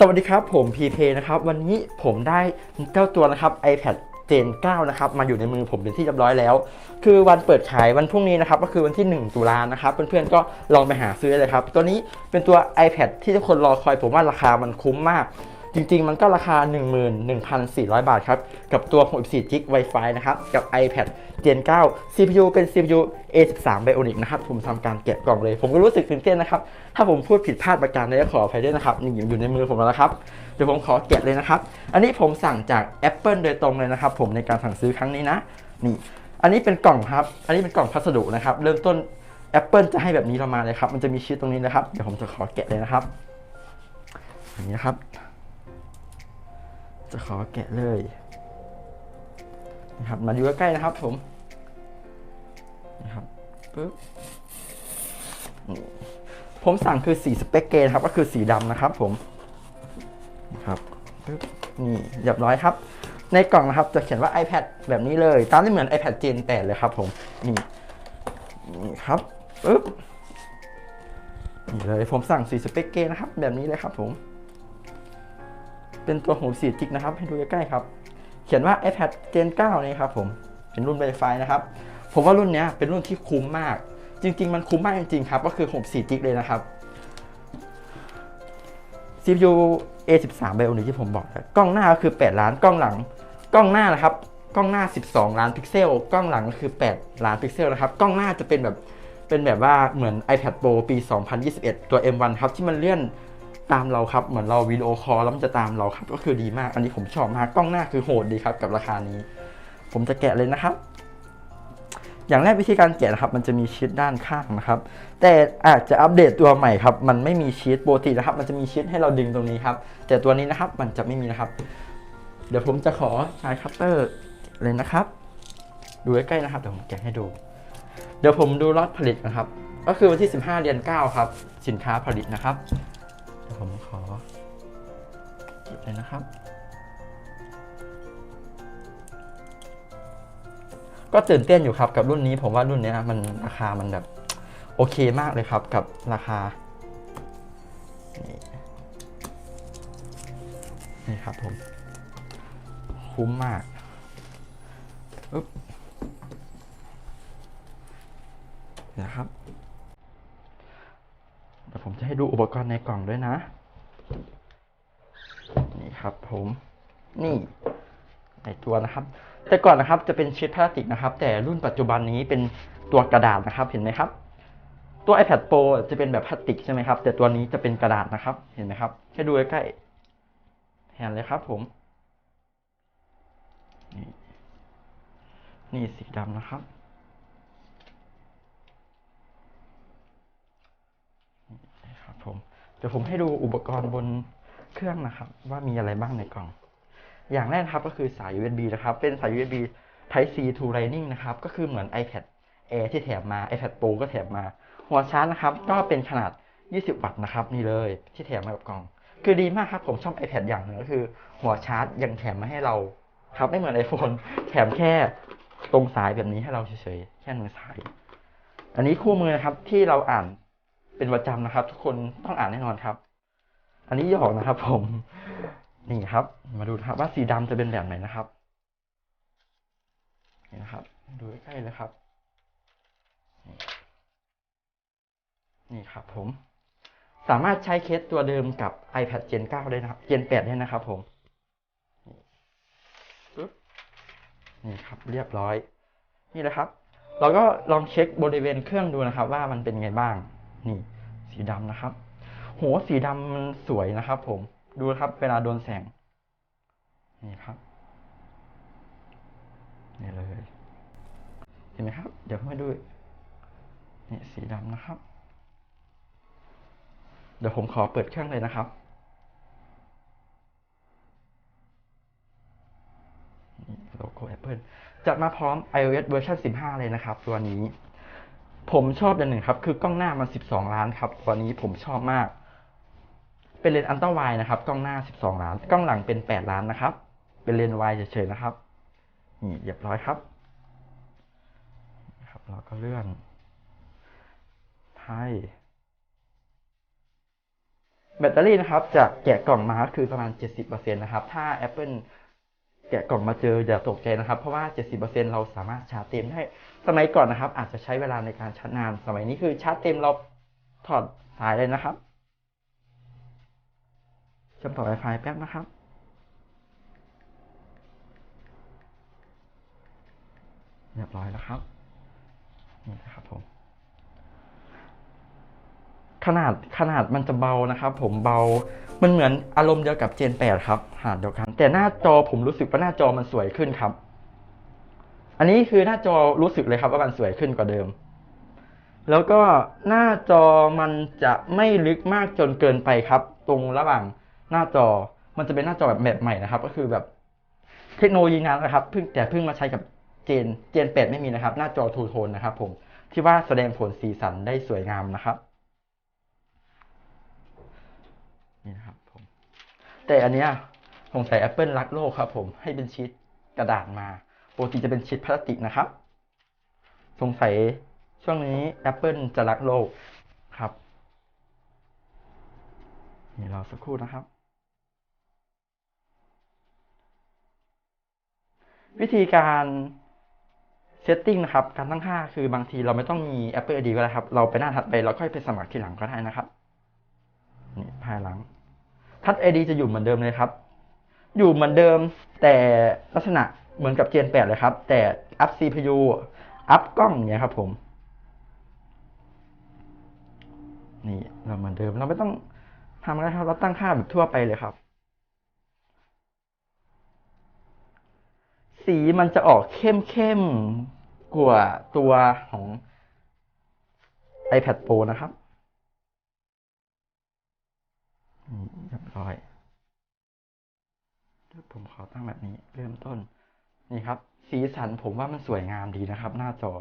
สวัสดีครับผมพีเพนะครับวันนี้ผมได้เจ้าตัวนะครับ iPad เจน9นะครับมาอยู่ในมือผมเป็นที่เรียบร้อยแล้ว คือวันเปิดขายวันพรุ่งนี้นะครับก็คือวันที่ 1 ตุลานะครับเพื่อนๆก็ลองไปหาซื้อเลยครับ ตัวนี้เป็นตัว iPad ที่ทุกคนรอคอยผมว่าราคามันคุ้มมาก จริงๆ มันก็ราคา 11,400 บาทครับ กับตัว 64 g b Wi-Fi นะครับ กับ iPad Gen 9 CPU เป็น CPU A13 Bionic นะครับ ผมทำการแกะกล่องเลย ผมก็รู้สึกตื่นเต้นนะครับ ถ้าผมพูดผิดพลาดประการใดก็ขออภัยด้วยนะครับนี่อยู่ในมือผมแล้วครับ เดี๋ยวผมขอแกะเลยนะครับ อันนี้ผมสั่งจาก Apple โดยตรงเลยนะครับ ผมในการสั่งซื้อครั้งนี้นะ นี่ อันนี้เป็นกล่องครับ อันนี้เป็นกล่องพัสดุนะครับ เริ่มต้น Apple จะให้แบบนี้เรามาเลยครับ มันจะมีชีตตรงนี้นะครับ เดี๋ยวผมจะขอแกะเลยนะครับ อย่างนี้ครับ จะขอแกะเลยนะครับมาดูใกล้ๆนะครับผมนะครับปึ๊บนี่ผมสั่งคือสีสเปกเกนครับก็คือสีดำนะครับผมนะครับปึ๊บนี่เรียบร้อยครับ ในกล่องนะครับจะเขียนว่า iPad แบบนี้เลย ตามที่เหมือน iPad Gen 8เลยครับผมนี่นี่ครับปึ๊บนี่เลยผมสั่งสีสเปกเกนนะครับ แบบนี้เลยครับผม เป็นตัวหูสีจิกนะครับ ให้ดูใกล้ๆครับ เขียนว่า iPad Gen 9นี่ครับผมเป็นรุ่น Wi-Fi นะครับ ผมว่ารุ่นเนี้ยเป็นรุ่นที่คุ้มมาก จริง ๆ มันคุ้มมากจริงๆครับ ก็คือ64จิกเลยนะครับ CPU A13 Bionic ที่ผมบอกกล้องหน้าก็คือ 8 ล้านกล้องหลัง กล้องหน้านะครับ กล้องหน้า 12 ล้านพิกเซล กล้องหลังก็คือ 8 ล้านพิกเซลนะครับ กล้องหน้าจะเป็นแบบเป็นแบบว่าเหมือน iPad Pro ปี 2021 ตัว M1 ครับที่มันเลื่อน ตามเราครับ เหมือนเราวิดีโอคอลแล้วมันจะตามเราครับ ก็คือดีมาก อันนี้ผมชอบมากกล้องหน้าคือโหดดีครับกับราคานี้ ผมจะแกะเลยนะครับ อย่างแรกวิธีการแกะนะครับ มันจะมีชีตด้านข้างนะครับ แต่อาจจะอัปเดตตัวใหม่ครับ มันไม่มีชีตปกตินะครับ มันจะมีชีตให้เราดึงตรงนี้ครับ แต่ตัวนี้นะครับมันจะไม่มีนะครับ เดี๋ยวผมจะขอใช้คัตเตอร์เลยนะครับ ดูใกล้ๆนะครับเดี๋ยวผมแกะให้ดู เดี๋ยวผมดูล็อตผลิตนะครับ ก็คือวันที่ 15 เดือน 9 ครับ สินค้าผลิตนะครับ ผมขอหยิบเลยนะครับ ก็ตื่นเต้นอยู่ครับกับรุ่นนี้ ผมว่ารุ่นนี้มันราคามันแบบ โอเคมากเลยครับกับราคา นี่นี่ครับผม คุ้มมากอึ๊บนะครับ ให้ดูอุปกรณ์ในกล่องด้วยนะ นี่ครับผม นี่ในตัวนะครับ แต่ก่อนนะครับจะเป็นชีทพลาสติกนะครับ แต่รุ่นปัจจุบันนี้เป็นตัวกระดาษนะครับเห็นไหมครับ ตัว iPad Pro จะเป็นแบบพลาสติกใช่ไหมครับ แต่ตัวนี้จะเป็นกระดาษนะครับเห็นไหมครับให้ดูใกล้ๆเห็นเลยครับผม นี่นี่สีดำนะครับ นี่ครับผม เดี๋ยวผมให้ดูอุปกรณ์บนเครื่องนะครับ ว่ามีอะไรบ้างในกล่อง อย่างแรกครับก็คือสาย USB นะครับ เป็นสาย USB Type C to Lightning นะครับ ก็คือเหมือน iPad Air ที่แถมมา iPad Pro ก็แถมมา หัวชาร์จนะครับ ก็เป็นขนาด 20 วัตต์นะครับ นี่เลยที่แถมมากับกล่อง คือดีมากครับ ผมชอบ iPad อย่างหนึ่งก็คือ หัวชาร์จยังแถมมาให้เราครับไม่เหมือน iPhone แถมแค่ตรงสายแบบนี้ให้เราเฉยๆแค่หนึ่งสาย อันนี้คู่มือนะครับที่เราอ่าน เป็นประจำนะครับ ทุกคนต้องอ่านแน่นอนครับ อันนี้หยอกนะครับผม นี่ครับ มาดูนะครับว่าสีดำจะเป็นแบบไหนนะครับนี่นะครับ ดูใกล้ๆเลยครับ นี่ครับผม สามารถใช้เคสตัวเดิมกับ iPad Gen 9 ได้นะครับ Gen 8 ได้นะครับผมนี่ปึ๊บนี่ครับ เรียบร้อย นี่แหละครับ เราก็ลองเช็คบริเวณเครื่องดูนะครับ ว่ามันเป็นไงบ้าง นี่สีดำนะครับ โหสีดำมันสวยนะครับ ผมดูครับ เวลาโดนแสง นี่ครับนี่เลย เห็นไหมครับ เดี๋ยวมาดูนี่สีดำนะครับ เดี๋ยวผมขอเปิดเครื่องเลยนะครับโลโก้ Apple จะมาพร้อม iOS เวอร์ชัน15 เลยนะครับ ตัวนี้ ผมชอบอย่างหนึ่งครับ คือกล้องหน้ามัน12 ล้านครับตัวนี้ผมชอบมาก เป็นเลนส์อัลตร้าไวด์นะครับ กล้องหน้า 12 ล้าน กล้องหลังเป็น 8 ล้านนะครับ เป็นเลนส์ไวเฉยๆนะครับ นี่เรียบร้อยครับนะครับเราก็เลื่อนไพ่แบตเตอรี่นะครับจากแกะกล่องมาก็คือประมาณ 70%นะครับ ถ้า Apple แกะกล่องมาเจออย่าตกใจนะครับ เพราะว่า 70%เราสามารถชาร์จเต็มได้ สมัยก่อนนะครับ อาจจะใช้เวลาในการชาร์จนาน สมัยนี้คือชาร์จเต็มเราถอดสายเลยนะครับเชื่อมต่อ Wi-Fi แป๊บนะครับ เรียบร้อยแล้วครับ นี่นะครับผม ขนาดขนาดมันจะเบานะครับ ผมเบา มันเหมือนอารมณ์เดียวกับ Gen 8 ครับขนาดเดียวกัน แต่หน้าจอผมรู้สึกว่าหน้าจอมันสวยขึ้นครับ อันนี้คือหน้าจอรู้สึกเลยครับ ว่ามันสวยขึ้นกว่าเดิม แล้วก็หน้าจอมันจะไม่ลึกมากจนเกินไปครับ ตรงระหว่างหน้าจอ มันจะเป็นหน้าจอแบบแบบใหม่นะครับ ก็คือแบบเทคโนโลยีนั้นนะครับเพิ่งแต่เพิ่งมาใช้กับเจนเจน8ไม่มีนะครับ หน้าจอทูโทนนะครับ ผมที่ว่าแสดงผลสีสันได้สวยงามนะครับ นี่นะครับผม แต่อันเนี้ยสงสัย Apple รักโลกครับผมให้เป็นชีตกระดาษมาปกติจะเป็นชีตพลาสติกนะครับ สงสัยช่วงนี้ Apple จะรักโลกครับนี่รอสักครู่นะครับ วิธีการเซตติ้งนะครับ การตั้งค่าคือบางทีเราไม่ต้องมี Apple ID ก็ได้ครับ เราไปหน้าถัดไปเราค่อยไปสมัครทีหลังก็ได้นะครับ นี่ภายหลัง ทัช ID จะอยู่เหมือนเดิมเลยครับ อยู่เหมือนเดิมแต่ลักษณะเหมือนกับเจน8เลยครับ แต่อัพ CPU อัพกล้องเนี่ยครับผมนี่เราเหมือนเดิมเราไม่ต้องทำอะไรครับ เราตั้งค่าแบบทั่วไปเลยครับ สีมันจะออกเข้มเข้มกว่าตัวของ iPad Pro นะครับนี่ เรียบร้อยผมขอตั้งแบบนี้เริ่มต้น นี่ครับ สีสันผมว่ามันสวยงามดีนะครับ หน้าจอ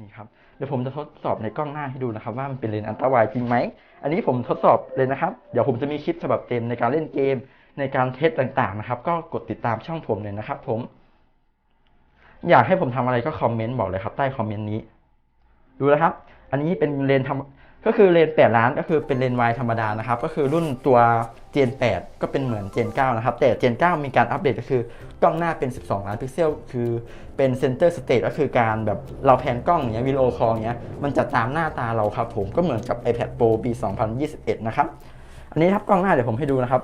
นี่ครับเดี๋ยวผมจะทดสอบในกล้องหน้าให้ดูนะครับ ว่ามันเป็นเลนส์อันตรายจริงไหมอันนี้ผมทดสอบเลยนะครับ เดี๋ยวผมจะมีคลิปฉบับเต็มในการเล่นเกม ในการเทสต่างๆ นะครับ ก็กดติดตามช่องผมเลยนะครับ ผม อยากให้ผมทำอะไรก็คอมเมนต์บอกเลยครับ ใต้คอมเมนต์นี้ ดูนะครับ อันนี้เป็นเลนส์ทำ ก็คือเลน8ล้านก็คือเป็นเลนวายธรรมดานะครับ ก็คือรุ่นตัว Gen 8ก็เป็นเหมือน Gen 9นะครับ แต่ Gen 9มีการอัปเดตก็คือกล้องหน้าเป็น 12 ล้านพิกเซล คือเป็นเซนเตอร์สเตทก็คือการแบบเราแพนกล้องอย่างเงี้ยวิดีโอคอลเงี้ยมันจะตามหน้าตาเราครับผมก็เหมือนกับ iPad Pro ปี 2021 นะครับ อันนี้ครับกล้องหน้าเดี๋ยวผมให้ดูนะครับ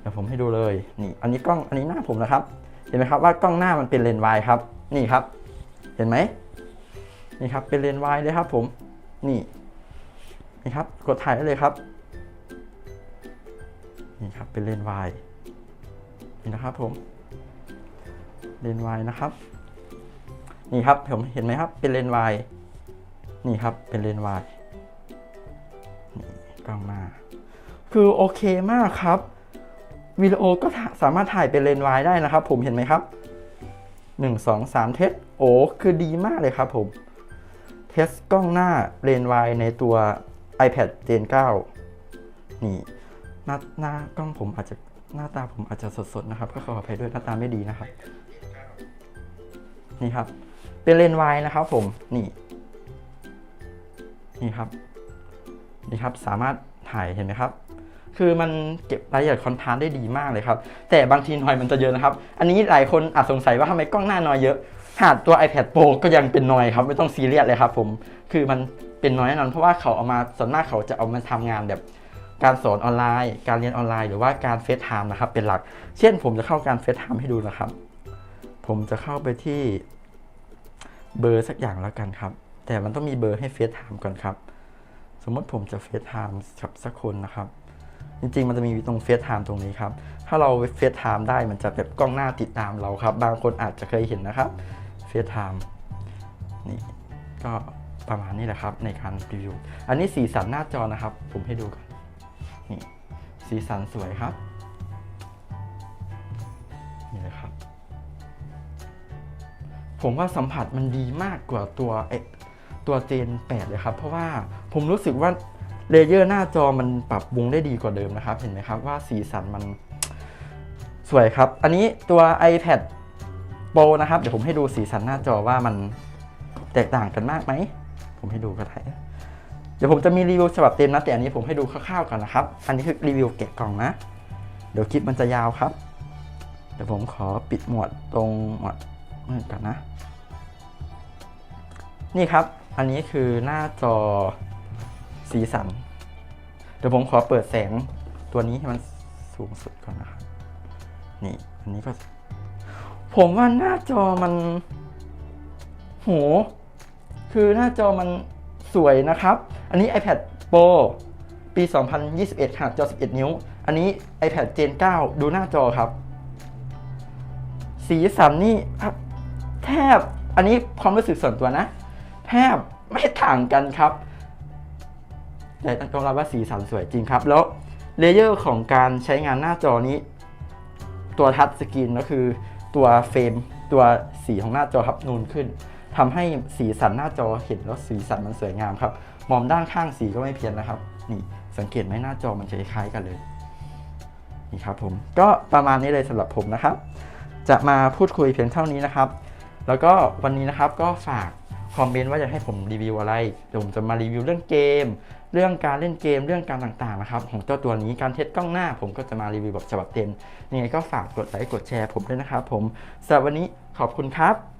เดี๋ยวผมให้ดูเลยนี่อันนี้กล้องอันนี้หน้าผมนะครับ เห็นไหมครับว่ากล้องหน้ามันเป็นเลนวายครับนี่ครับ เห็นไหมนี่ครับเป็นเลนวายเลยครับผมนี่ นี่ครับ กดถ่ายได้เลยครับ นี่ครับ เป็นเลนส์วายนี่นะครับผม เลนส์วายนะครับ นี่ครับผมเห็นไหมครับ เป็นเลนส์วายนี่ครับ เป็นเลนส์วายนี่กล้องหน้า คือโอเคมากครับวิดีโอก็สามารถถ่ายเป็นเลนส์วายได้นะครับ ผมเห็นไหมครับ 1 2 3 เทสโอ้คือดีมากเลยครับผม เทสกล้องหน้าเลนส์วายในตัว iPad Gen 9 นี่หน้าหน้ากล้องผมอาจจะหน้าตาผมอาจจะสดๆนะครับ ก็ขออภัยด้วยหน้าตาไม่ดีนะครับ นี่ครับ เป็นเลนส์วายนะครับผมนี่ นี่ครับ นี่ครับสามารถถ่ายเห็นไหมครับ คือมันเก็บรายละเอียดคอนทราสต์ได้ดีมากเลยครับ แต่บางทีนอยมันจะเยอะนะครับ อันนี้หลายคนอาจสงสัยว่าทำไมกล้องหน้านอยเยอะ หากตัว iPad Pro ก็ยังเป็นนอยครับ ไม่ต้องซีเรียสเลยครับผม คือมันเป็นน้อยแน่นอนเพราะว่าเขาเอามาส่วนมากเขาจะเอามาทำงานแบบการสอนออนไลน์ การเรียนออนไลน์หรือว่าการเฟซไทม์นะครับเป็นหลัก เช่นผมจะเข้าการเฟซไทม์ให้ดูนะครับ ผมจะเข้าไปที่เบอร์สักอย่างแล้วกันครับ แต่มันต้องมีเบอร์ให้เฟซไทม์ก่อนครับ สมมติผมจะเฟซไทม์กับสักคนนะครับ จริงๆ มันจะมีตรงเฟซไทม์ตรงนี้ครับ ถ้าเราเฟซไทม์ได้มันจะแบบกล้องหน้าติดตามเราครับ บางคนอาจจะเคยเห็นนะครับ เฟซไทม์นี่ก็ประมาณนี้แหละครับในการรีวิว อันนี้สีสันหน้าจอนะครับ ผมให้ดูก่อนนี่สีสันสวยครับ นี่เลยครับ ผมว่าสัมผัสมันดีมากกว่าตัวเอตัวเจน 8 เลยครับ เพราะว่าผมรู้สึกว่าเลเยอร์หน้าจอมันปรับปรุงได้ดีกว่าเดิมนะครับ เห็นไหมครับว่าสีสันมันสวยครับ อันนี้ตัว iPad Pro นะครับ เดี๋ยวผมให้ดูสีสันหน้าจอว่ามันแตกต่างกันมากไหม ผมให้ดูก็ได้เดี๋ยวผมจะมีรีวิวฉบับเต็มนะ แต่อันนี้ผมให้ดูคร่าวๆก่อนนะครับ อันนี้คือรีวิวแกะกล่องนะ เดี๋ยวคลิปมันจะยาวครับ เดี๋ยวผมขอปิดหมวดตรงหมวดมืดก่อนนะ นี่ครับ อันนี้คือหน้าจอสีสัน เดี๋ยวผมขอเปิดแสงตัวนี้ให้มันสูงสุดก่อนนะครับ นี่ อันนี้ก็ ผมว่าหน้าจอมัน โห คือหน้าจอมันสวยนะครับ อันนี้ iPad Pro ปี 2021 ขนาดจอ 11 นิ้ว อันนี้ iPad Gen 9 ดูหน้าจอครับ สีสันนี่แทบ อันนี้ความรู้สึกส่วนตัวนะ แทบไม่ต่างกันครับ แต่ต้องยอมรับว่าสีสันสวยจริงครับ แล้วเลเยอร์ของการใช้งานหน้าจอนี้ ตัวทัชสกรีนก็คือ ตัวเฟรมตัวสีของหน้าจอครับนูนขึ้นทำให้สีสันหน้าจอเห็นแล้วสีสันมันสวยงามครับ มองด้านข้างสีก็ไม่เพี้ยนนะครับ นี่สังเกตไหมหน้าจอมันจะคล้ายกันเลยนี่ครับผมก็ประมาณนี้เลยสำหรับผมนะครับ จะมาพูดคุยเพียงเท่านี้นะครับ แล้วก็วันนี้นะครับก็ฝากคอมเมนต์ว่าจะให้ผมรีวิวอะไรเดี๋ยวผมจะมารีวิวเรื่องเกม เรื่องการเล่นเกมเรื่องการต่างๆนะครับของเจ้าตัวนี้การเทสกล้องหน้า ผมก็จะมารีวิวแบบฉบับเต็มยังไงก็ฝากกดไลค์กดแชร์ผมด้วยนะครับผมสำหรับวันนี้ขอบคุณครับ